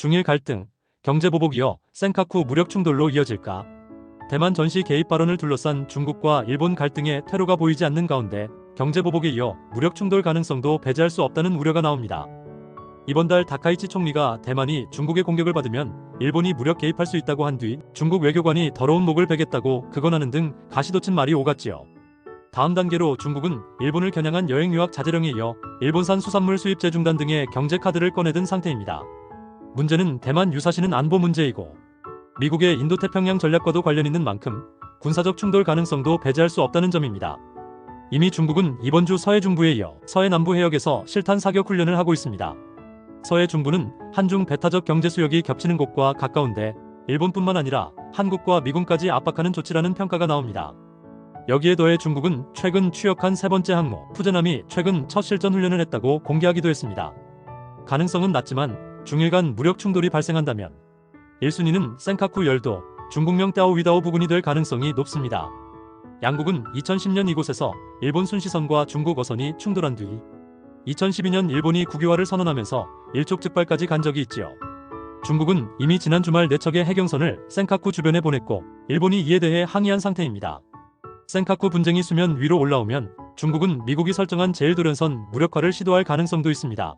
중일 갈등, 경제보복 이어 센카쿠 무력 충돌로 이어질까? 대만 전시 개입 발언을 둘러싼 중국과 일본 갈등에 퇴로가 보이지 않는 가운데 경제보복에 이어 무력 충돌 가능성도 배제할 수 없다는 우려가 나옵니다. 이번 달 다카이치 총리가 대만이 중국의 공격을 받으면 일본이 무력 개입할 수 있다고 한 뒤 중국 외교관이 더러운 목을 베겠다고 극언하는 등 가시돋친 말이 오갔지요. 다음 단계로 중국은 일본을 겨냥한 여행 유학 자제령에 이어 일본산 수산물 수입 재중단 등의 경제 카드를 꺼내든 상태입니다. 문제는 대만 유사시는 안보 문제이고 미국의 인도태평양 전략과도 관련 있는 만큼 군사적 충돌 가능성도 배제할 수 없다는 점입니다. 이미 중국은 이번 주 서해 중부에 이어 서해 남부 해역에서 실탄 사격 훈련을 하고 있습니다. 서해 중부는 한중 배타적 경제 수역이 겹치는 곳과 가까운데 일본뿐만 아니라 한국과 미군까지 압박하는 조치라는 평가가 나옵니다. 여기에 더해 중국은 최근 추역한 세 번째 항모 푸제남이 최근 첫 실전 훈련을 했다고 공개하기도 했습니다. 가능성은 낮지만 중일 간 무력 충돌이 발생한다면 1순위는 센카쿠 열도 중국명 따오위다오 부근이 될 가능성이 높습니다. 양국은 2010년 이곳에서 일본 순시선과 중국 어선이 충돌한 뒤 2012년 일본이 국유화를 선언하면서 일촉즉발까지 간 적이 있지요. 중국은 이미 지난 주말 4척의 해경선을 센카쿠 주변에 보냈고 일본이 이에 대해 항의한 상태입니다. 센카쿠 분쟁이 수면 위로 올라오면 중국은 미국이 설정한 제일도련선 무력화를 시도할 가능성도 있습니다.